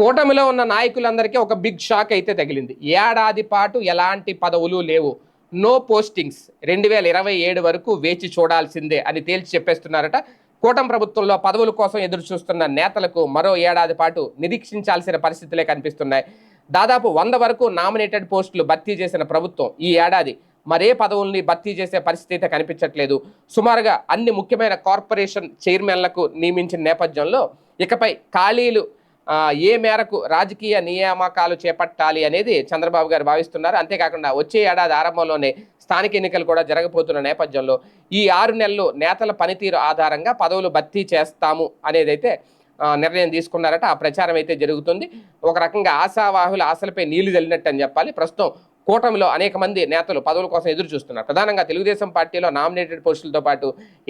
కూటమిలో ఉన్న నాయకులందరికీ ఒక బిగ్ షాక్ అయితే తగిలింది. ఏడాది పాటు ఎలాంటి పదవులు లేవు. నో పోస్టింగ్స్ రెండు వేల ఇరవై ఏడు వరకు వేచి చూడాల్సిందే అని తేల్చి చెప్పేస్తున్నారట. కూటమి ప్రభుత్వంలో పదవుల కోసం ఎదురు చూస్తున్న నేతలకు మరో ఏడాది పాటు నిరీక్షించాల్సిన పరిస్థితులే కనిపిస్తున్నాయి. దాదాపు వంద వరకు నామినేటెడ్ పోస్టులు భర్తీ చేసిన ప్రభుత్వం ఈ ఏడాది మరే పదవుల్ని భర్తీ చేసే పరిస్థితి అయితే కనిపించట్లేదు. సుమారుగా అన్ని ముఖ్యమైన కార్పొరేషన్ చైర్మన్లకు నియమించిన నేపథ్యంలో ఇకపై ఖాళీలు ఏ మేరకు రాజకీయ నియామకాలు చేపట్టాలి అనేది చంద్రబాబు గారు భావిస్తున్నారు. అంతేకాకుండా వచ్చే ఏడాది ఆరంభంలోనే స్థానిక ఎన్నికలు కూడా జరగబోతున్న నేపథ్యంలో ఈ ఆరు నెలలు నేతల పనితీరు ఆధారంగా పదవులు భర్తీ చేస్తాము అనేదైతే నిర్ణయం తీసుకున్నారట. ఆ ప్రచారం అయితే జరుగుతుంది. ఒక రకంగా ఆశావాహుల ఆశలపై నీళ్ళు చల్లినట్టు అని చెప్పాలి. ప్రస్తుతం కూటమిలో అనేక మంది నేతలు పదవుల కోసం ఎదురు చూస్తున్నారు. ప్రధానంగా తెలుగుదేశం పార్టీలో నామినేటెడ్ పోస్టులతో పాటు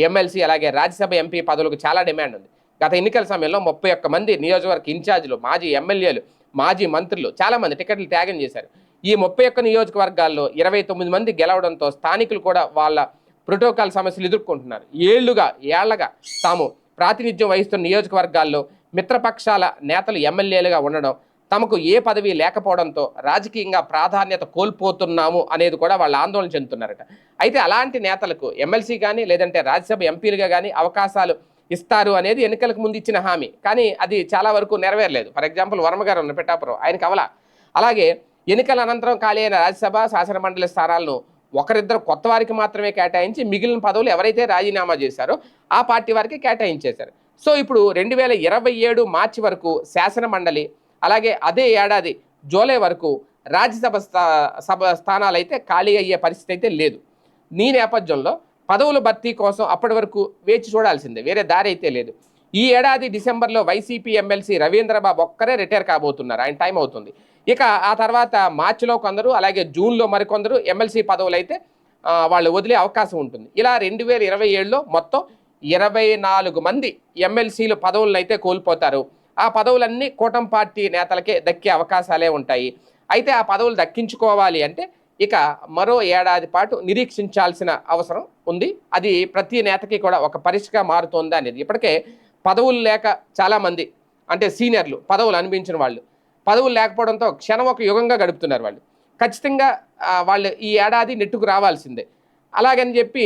ఎమ్మెల్సీ అలాగే రాజ్యసభ ఎంపీ పదవులకు చాలా డిమాండ్ ఉంది. గత ఎన్నికల సమయంలో ముప్పై ఒక్క మంది నియోజకవర్గ ఇన్ఛార్జీలు మాజీ ఎమ్మెల్యేలు మాజీ మంత్రులు చాలామంది టికెట్లు త్యాగం చేశారు. ఈ ముప్పై ఒక్క నియోజకవర్గాల్లో ఇరవై తొమ్మిది మంది గెలవడంతో స్థానికులు కూడా వాళ్ళ ప్రోటోకాల్ సమస్యలు ఎదుర్కొంటున్నారు. ఏళ్ళుగా ఏళ్ళగా తాము ప్రాతినిధ్యం వహిస్తున్న నియోజకవర్గాల్లో మిత్రపక్షాల నేతలు ఎమ్మెల్యేలుగా ఉండడం తమకు ఏ పదవి లేకపోవడంతో రాజకీయంగా ప్రాధాన్యత కోల్పోతున్నాము అనేది కూడా వాళ్ళు ఆందోళన చెందుతున్నారట. అయితే అలాంటి నేతలకు ఎమ్మెల్సీ కానీ లేదంటే రాజ్యసభ ఎంపీలుగా కానీ అవకాశాలు ఇస్తారు అనేది ఎన్నికలకు ముందు ఇచ్చిన హామీ. కానీ అది చాలా వరకు నెరవేరలేదు. ఫర్ ఎగ్జాంపుల్ వర్మగారు ఉన్న పెట్టాపురం ఆయన అవలా. అలాగే ఎన్నికల అనంతరం ఖాళీ అయిన రాజ్యసభ శాసనమండలి స్థానాలను ఒకరిద్దరు కొత్త వారికి మాత్రమే కేటాయించి మిగిలిన పదవులు ఎవరైతే రాజీనామా చేశారో ఆ పార్టీ వారికి కేటాయించేశారు. సో ఇప్పుడు రెండు వేల ఇరవై ఏడు మార్చి వరకు శాసన మండలి అలాగే అదే ఏడాది జూలై వరకు రాజ్యసభ స్థా సభ స్థానాలు అయితే ఖాళీ అయ్యే పరిస్థితి అయితే లేదు. నీ నేపథ్యంలో పదవుల భర్తీ కోసం అప్పటి వరకు వేచి చూడాల్సిందే. వేరే దారి అయితే లేదు. ఈ ఏడాది డిసెంబర్లో వైసీపీ ఎమ్మెల్సీ రవీంద్రబాబు ఒక్కరే రిటైర్ కాబోతున్నారు. ఆయన టైం అవుతుంది. ఇక ఆ తర్వాత మార్చిలో కొందరు అలాగే జూన్లో మరికొందరు ఎమ్మెల్సీ పదవులు అయితే వాళ్ళు వదిలే అవకాశం ఉంటుంది. ఇలా రెండు వేల ఇరవై ఏడులో మొత్తం ఇరవై నాలుగు మంది ఎమ్మెల్సీలు పదవులను అయితే కోల్పోతారు. ఆ పదవులన్నీ కూటమి పార్టీ నేతలకే దక్కే అవకాశాలే ఉంటాయి. అయితే ఆ పదవులు దక్కించుకోవాలి అంటే ఇక మరో ఏడాది పాటు నిరీక్షించాల్సిన అవసరం ఉంది. అది ప్రతి నేతకి కూడా ఒక పరీక్షగా మారుతోంది అనేది. ఇప్పటికే పదవులు లేక చాలామంది అంటే సీనియర్లు పదవులు అనిపించిన వాళ్ళు పదవులు లేకపోవడంతో క్షణం ఒక యుగంగా గడుపుతున్నారు వాళ్ళు. ఖచ్చితంగా వాళ్ళు ఈ ఏడాది నెట్టుకు రావాల్సిందే. అలాగని చెప్పి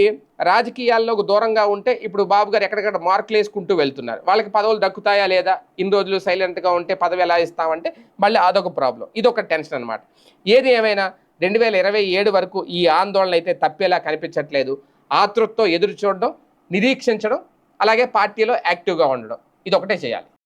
రాజకీయాల్లోకి దూరంగా ఉంటే ఇప్పుడు బాబు గారు ఎక్కడెక్కడ మార్కులు వేసుకుంటూ వెళ్తున్నారు. వాళ్ళకి పదవులు దక్కుతాయా లేదా? ఇన్ని రోజులు సైలెంట్గా ఉంటే పదవి ఎలా ఇస్తామంటే మళ్ళీ అదొక ప్రాబ్లం. ఇదొక టెన్షన్ అనమాట ఏది ఏమైనా రెండు వేల ఇరవై ఏడు వరకు ఈ ఆందోళన అయితే తప్పేలా కనిపించట్లేదు. ఆతృతతో ఎదురు చూడడం నిరీక్షించడం అలాగే పార్టీలో యాక్టివ్గా ఉండడం. ఇది ఒకటే చేయాలి.